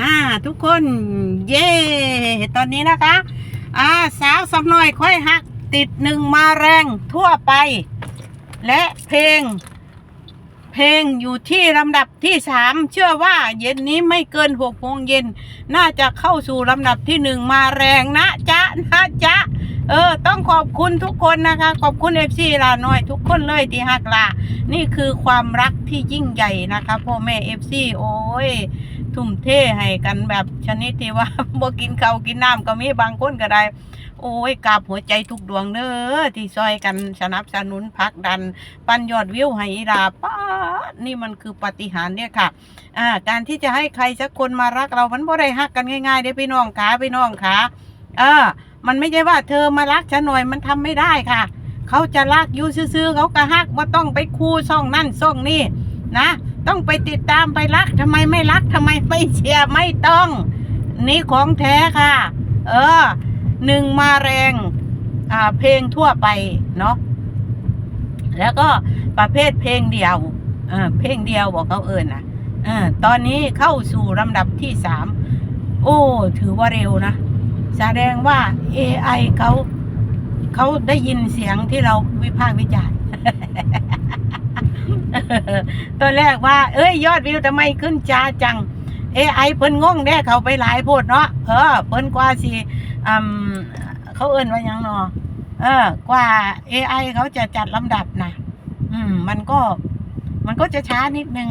อ่า ทุกคนเย่ตอนนี้นะคะ อ่า สาวสำน้อยค่อยหัก ติดหนึ่งมาแรงทั่วไป และเพลง เพลงอยู่ที่ลำดับที่สามเชื่อว่าเย็นนี้ไม่เกินหกโมงเย็น น่าจะเข้าสู่ลำดับที่หนึ่งมาแรงนะจ๊ะนะจ๊ะเออ ต้องขอบคุณทุกคนนะคะ ขอบคุณเอฟซีลาน้อย ทุกคนเลยที่หักลา นี่คือความรักที่ยิ่งใหญ่นะคะพ่อแม่เอฟซีโอ้ย ทุ่มเทให้กันแบบชนิดที่ว่าบ่กินข้าวกินน้ำก็มีบางคนก็ได้ โอ้ยกราบหัวใจทุกดวงเด้อที่ซอยกันสนับสนุนพักดัน ปันยอดวิวให้อีดาป้านี่มันคือปฏิหารเนี่ยค่ะอ่าการที่จะให้ใครสักคนมารักเรามันบ่ได้ฮักกันง่ายๆเด้พี่น้องขาพี่น้องขาเออ มันไม่ใช่ว่าเธอมารักฉันหน่อยมันทำไม่ได้ค่ะ เขาจะรักยูซื่อๆเขาก็ฮักว่าต้องไปคู่ซ่องนั่นซ่องนี่นะ ต้องไปติดตามไปรักทำไมไม่รักทำไมไม่เชียร์ไม่ต้อง นี่ของแท้ค่ะ เออหนึ่งมาแรงอ่าเพลงทั่วไปเนาะแล้วก็ประเภทเพลงเดียวเออเพลงเดียวบอกเขาเอิญนะเออตอนนี้เข้าสู่ลำดับที่สามโอ้ ถือว่าเร็วนะ แสดงว่า AI เขาเขาได้ยินเสียงที่เราวิพากษ์วิจารณ์ ตอนแรกว่า เอ้ยยอดวิวทำไมขึ้นจ้าจัง AI เพิ่นงงแน่เขาไปหลายโพดเนาะเออเพิ่นกว่าสิอืมเขาเอิ้นว่ายังเนาะเออกว่า AI เขาจะจัดลำดับนะอืม มันก็ มันก็จะช้านิดนึง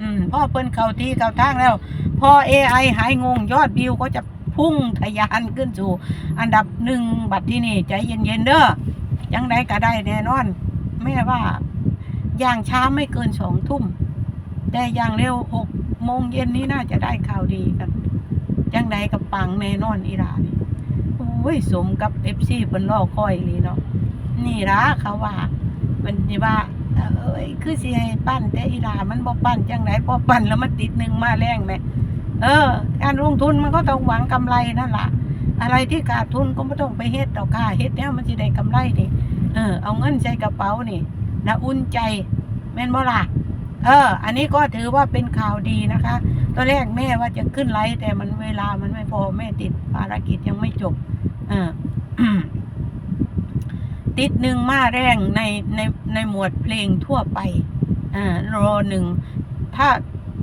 อืมพราะเพิ่นเขาที่เขาทางแล้ว พอ AI หายงงยอดวิวก็จะพุ่งทะยานขึ้นสู่ อันดับหนึ่งบัดที่นี่ใจเย็นๆเด้อยังไดก็ได้แน่นอนแม่ว่า อย่างช้าไม่เกินสองทุ่ม แต่อย่างเร็วหกโมงเย็นนี้น่าจะได้ข่าวดีกันยังไดกับปังแน่นอนอีหลานี่โอ้ยสมกับเอฟซีเพิ่นรอคอยอีหลีเนาะนี่ละเขาว่า มันที่ว่าเอ้ยคือสิให้ปั้นแต่อีหลามันบ่ปั้นจังไดพอปั้นแล้วมันติดหนึ่งมาแรงแหมเออ การลงทุนมันก็ต้องหวังกำไรนั่นละอะไรที่ขาดทุนก็ไม่ต้องไปเฮ็ดดอกค่ะเฮ็ดแล้วมันสิได้กำไรดิเออเอาเงินใส่กระเป๋านี่ นะอุ่นใจแม่นบ่ล่ะเออ อันนี้ก็ถือว่าเป็นข่าวดีนะคะ ตอนแรกแม่ว่าจะขึ้นไลฟ์แต่มันเวลามันไม่พอแม่ติดภารกิจยังไม่จบ เออติดหนึ่งมาแรงในในในหมวดเพลงทั่วไป อ่ารอหนึ่ง ถ้า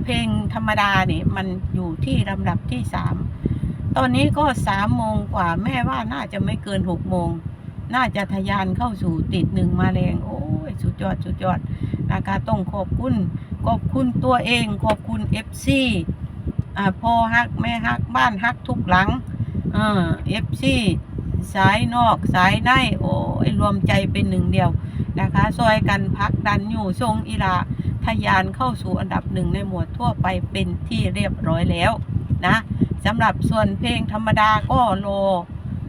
เพลงธรรมดาเนี่ยมันอยู่ที่ลำดับที่สาม ตอนนี้ก็สามโมงกว่าแม่ว่าน่าจะไม่เกินหกโมง น่าจะทะยานเข้าสู่ติดหนึ่งมาแรงโอ้ สุดยอดสุดยอดนะคะต้องขอบคุณขอบคุณตัวเองขอบคุณเอฟซีอ่าพ่อฮักแม่ฮักบ้านฮักทุกหลังเออเอฟซีสายนอกสายในโอ้ยรวมใจเป็นหนึ่งเดียวนะคะซอยกันพักดันอยู่ทรงอีลาทะยานเข้าสู่อันดับหนึ่งในหมวดทั่วไปเป็นที่เรียบร้อยแล้วนะสำหรับส่วนเพลงธรรมดาก็โล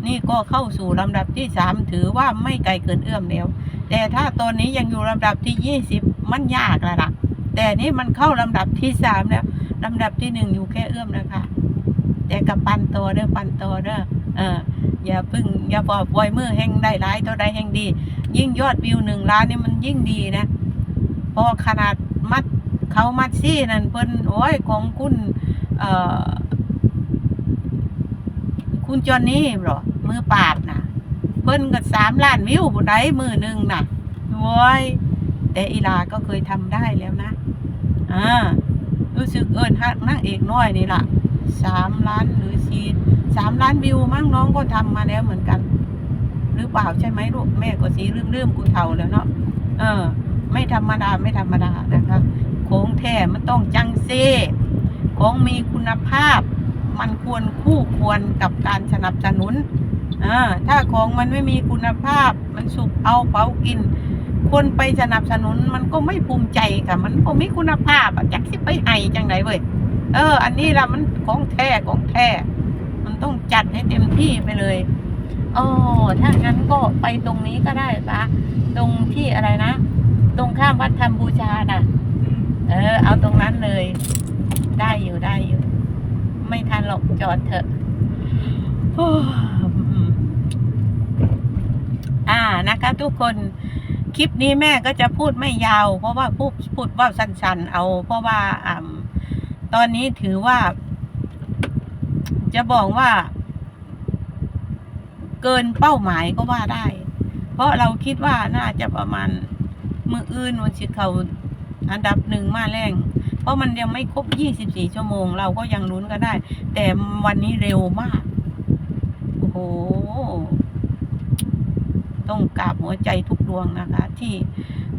นี่ก็เข้าสู่ลำดับที่สามถือว่าไม่ไกลเกินเอื้อมแล้ว แต่ถ้าตอนนี้ยังอยู่ลำดับที่ยี่สิบมันยากแล้วล่ะ แต่นี่มันเข้าลำดับที่สามแล้วลำดับที่หนึ่งอยู่แค่เอื้อมนะคะ แต่กับปันโตเด้อปันโตเด้อเอออย่าพึ่งอย่าปล่อยปล่อยมือแห่งได้ร้ายเท่าใดแห่งดี ยิ่งยอดวิวหนึ่งล้านนี่มันยิ่งดีนะเพอขนาดมัดเขามัดซี่นั่นเพิ่นโอ้ยของคุณเอ่อคุณจอนนี่หรอมือปราบนะ พิ่นก็สามล้านวิวบุได้มือหนึ่งน่ะโว้ยแต่อีลาก็เคยทำได้แล้วนะอ่ารู้สึกเอิญฮักนางเอกน้อยนี่ล่ะสามล้านหรือสี่สามล้านวิวมั้งน้องก็ทำมาแล้วเหมือนกัน หรือเปล่าใช่ไหมลูกแม่ก็สีลืมลืมๆกูเท่าแล้วเนาะเออ ไม่ธรรมดาไม่ธรรมดานะคะของแท้มันต้องจังเซ่ของมีคุณภาพ มันควรคู่ควรกับการสนับสนุน อ่าถ้าของมันไม่มีคุณภาพ มันสุกเอาเผากิน คนไปสนับสนุนมันก็ไม่ภูมิใจค่ะ มันก็มีคุณภาพอะจักสิไปให้จังไหนเว้ยเออ อันนี้ละมันของแท้ของแท้มันต้องจัดให้เต็มที่ไปเลยอ๋อถ้างั้นก็ไปตรงนี้ก็ได้ปะตรงที่อะไรนะ ตรงข้ามวัดธรรมบูชาน่ะ เออ เอาตรงนั้นเลย ได้อยู่ได้อยู่ ไม่ทันหรอกจอดเถอะ โอ้อืมอ่า นะคะทุกคนคลิปนี้แม่ก็จะพูดไม่ยาว เพราะว่าพูดพูดว่าสั้นๆ เอา เพราะว่าอตอนนี้ถือว่า จะบอกว่า เกินเป้าหมายก็ว่าได้ เพราะเราคิดว่าน่าจะประมาณมืออื่นวันชิเขาอันดับหนึ่งมาแรง เพราะมันยังไม่ครบ 24 ชั่วโมง เราก็ยังลุ้นกันได้ แต่วันนี้เร็วมาก โอ้โห ต้องกราบหัวใจทุกดวงนะคะ ที่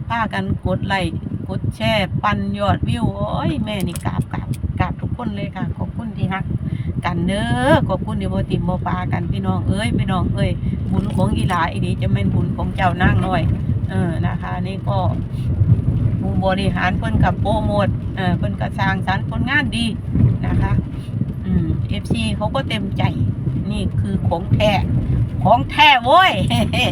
พากันกดไลค์กดแชร์ปันยอดวิวโอ้ยแม่นี่กราบกราบกราบทุกคนเลยค่ะขอบคุณที่ฮักกันเด้อขอบคุณที่บติมบปากันพี่น้องเอ้ยพี่น้องเอ้ยบุญของอีหลาอีดีจะเป็นบุญของเจ้านางหน้อยเออนะคะ นี่ก็ผู้บริหารเพิ่นกับโปรโมทเออเพิ่นก็สร้างสรรค์ผลงานดีนะคะ อืม FC เขาก็เต็มใจ นี่คือของแท้ ของแท้โว้ย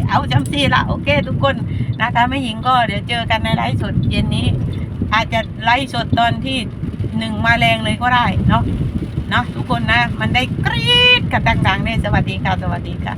เอาจำซีละโอเคทุกคนนะคะแม่หญิงก็เดี๋ยวเจอกันในไลฟ์สดเย็นนี้ อาจจะไลฟ์สดตอนที่หนึ่งมาแรงเลยก็ได้เนาะเนาะทุกคนนะ มันได้กรี๊ดกันดังๆเนี่ยสวัสดีค่ะ สวัสดีค่ะ